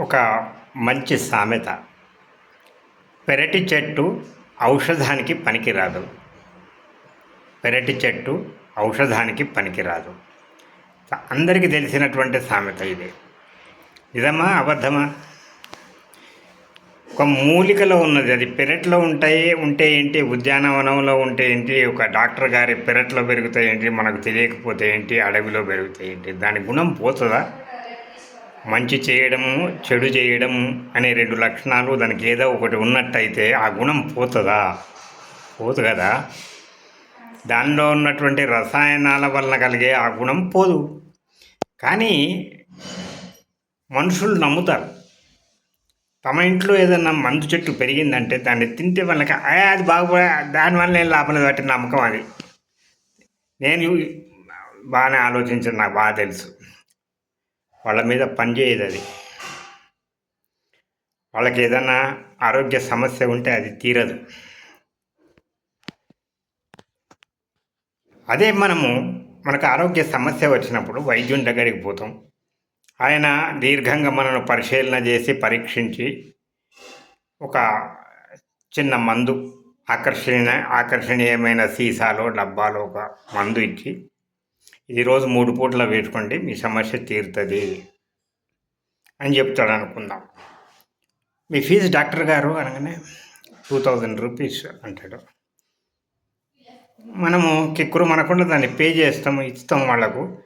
ఒక మంచి సామెత. పెరటి చెట్టు ఔషధానికి పనికిరాదు. పెరటి చెట్టు ఔషధానికి పనికిరాదు. అందరికీ తెలిసినటువంటి సామెత ఇది. నిజమా అబద్ధమా? ఒక మూలికలో ఉన్నది. అది పెరట్లో ఉంటాయి ఉంటే ఏంటి? ఉద్యానవనంలో ఉంటే ఏంటి? ఒక డాక్టర్ గారి పెరట్లో పెరుగుతాయి ఏంటి? మనకు తెలియకపోతే ఏంటి? అడవిలో పెరుగుతాయి ఏంటి? దాని గుణం పోతుందా? మంచి చేయడము చెడు చేయడము అనే రెండు లక్షణాలు దానికి ఏదో ఒకటి ఉన్నట్టయితే ఆ గుణం పోతుందా? పోదు కదా. దానిలో ఉన్నటువంటి రసాయనాల వలన కలిగే ఆ గుణం పోదు. కానీ మనుషులు నమ్ముతారు. తమ ఇంట్లో ఏదన్నా మందు చెట్టు పెరిగిందంటే దాన్ని తింటే వాళ్ళకి అది బాగుపడే దానివల్ల నేను లాభం లేదు నమ్మకం అది. నేను బాగానే ఆలోచించాను నాకు బాగా తెలుసు. వాళ్ళ మీద పనిచేయదు అది. వాళ్ళకి ఏదైనా ఆరోగ్య సమస్య ఉంటే అది తీరదు. అదే మనము మనకు ఆరోగ్య సమస్య వచ్చినప్పుడు వైద్యుని దగ్గరికి పోతాం. ఆయన దీర్ఘంగా మనను పరిశీలన చేసి పరీక్షించి ఒక చిన్న మందు ఆకర్షణీయ ఆకర్షణీయమైన సీసాలో డబ్బాలో ఒక మందు ఇచ్చి ఈరోజు మూడు పూటల వేసుకోండి మీ సమస్య తీరుతుంది అని చెప్తాడు అనుకుందాం. మీ ఫీజు డాక్టర్ గారు అనగానే టూ థౌజండ్ రూపీస్ అంటాడు. మనము కిక్కురు మనకుండా దాన్ని పే చేస్తాము ఇస్తాం వాళ్ళకు.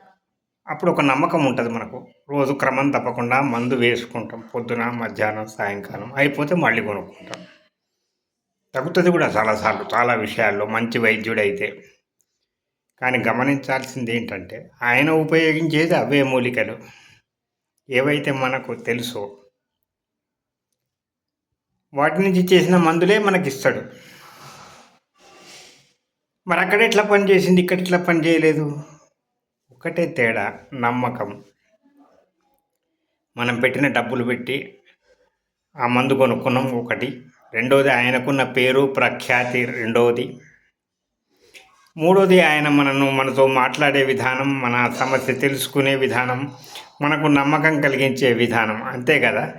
అప్పుడు ఒక నమ్మకం ఉంటుంది మనకు. రోజు క్రమం తప్పకుండా మందు వేసుకుంటాం పొద్దున మధ్యాహ్నం సాయంకాలం అయిపోతే మళ్ళీ కొనుక్కుంటాం. తగ్గుతుంది కూడా చాలాసార్లు చాలా విషయాల్లో మంచి వైద్యుడైతే. కానీ గమనించాల్సింది ఏంటంటే ఆయన ఉపయోగించేది అవే మూలికలు. ఏవైతే మనకు తెలుసో వాటి నుంచి చేసిన మందులే మనకి ఇస్తాడు మరి అక్కడ ఎట్లా పని చేసింది ఇక్కడ ఎట్లా పని చేయలేదు. ఒకటే తేడా నమ్మకం. మనం పెట్టిన డబ్బులు పెట్టి ఆ మందు కొనుక్కున్నాం ఒకటి. రెండోది ఆయనకున్న పేరు ప్రఖ్యాతి రెండవది మూడోది ఆయన మనను మనతో మాట్లాడే విధానం మన సమస్య తెలుసుకునే విధానం మనకు నమ్మకం కలిగించే విధానం. అంతే కదా?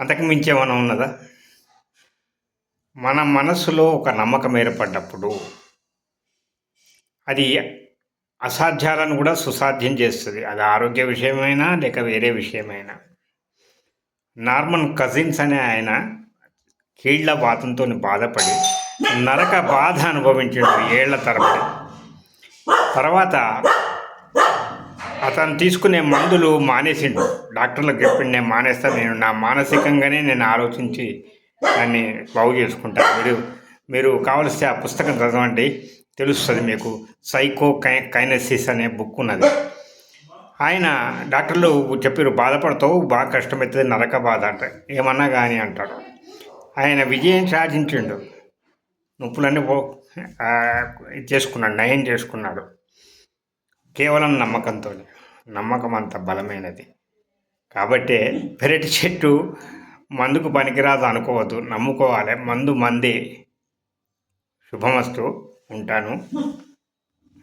అంతకు మించి ఉన్నదా? మన మనసులో ఒక నమ్మకం ఏర్పడ్డప్పుడు అది అసాధ్యాలను కూడా సుసాధ్యం చేస్తుంది. అది ఆరోగ్య విషయమైనా లేక వేరే విషయమైనా. నార్మన్ కజిన్స్ అనే ఆయన కీళ్ళ బాధంతో బాధపడి నరక బాధ అనుభవించాడు ఏళ్ళ తరబడి. తర్వాత అతను తీసుకునే మందులు మానేసిండు. డాక్టర్లకు చెప్పిండు నేను మానేస్తా నేను నా మానసికంగానే నేను ఆలోచించి దాన్ని బాగు చేసుకుంటాను మీరు మీరు కావలిస్తే ఆ పుస్తకం చదవండి తెలుస్తుంది మీకు. సైకో కై కైనసిస్ అనే బుక్ ఉన్నది. ఆయన డాక్టర్లు చెప్పారు బాధపడతావు బాగా కష్టమవుతుంది నరక బాధ అంట ఏమన్నా కానీ అంటాడు. ఆయన విజయం సాధించిండు. నొప్పులన్నీ పో చేసుకున్నాడు నయం చేసుకున్నాడు. కేవలం నమ్మకంతో నమ్మకం అంత బలమైనది. కాబట్టి పెరటి చెట్టు మందుకు పనికిరాదు అనుకోవద్దు. నమ్ముకోవాలి. మందు మందే. శుభమస్తు. ఉంటాను.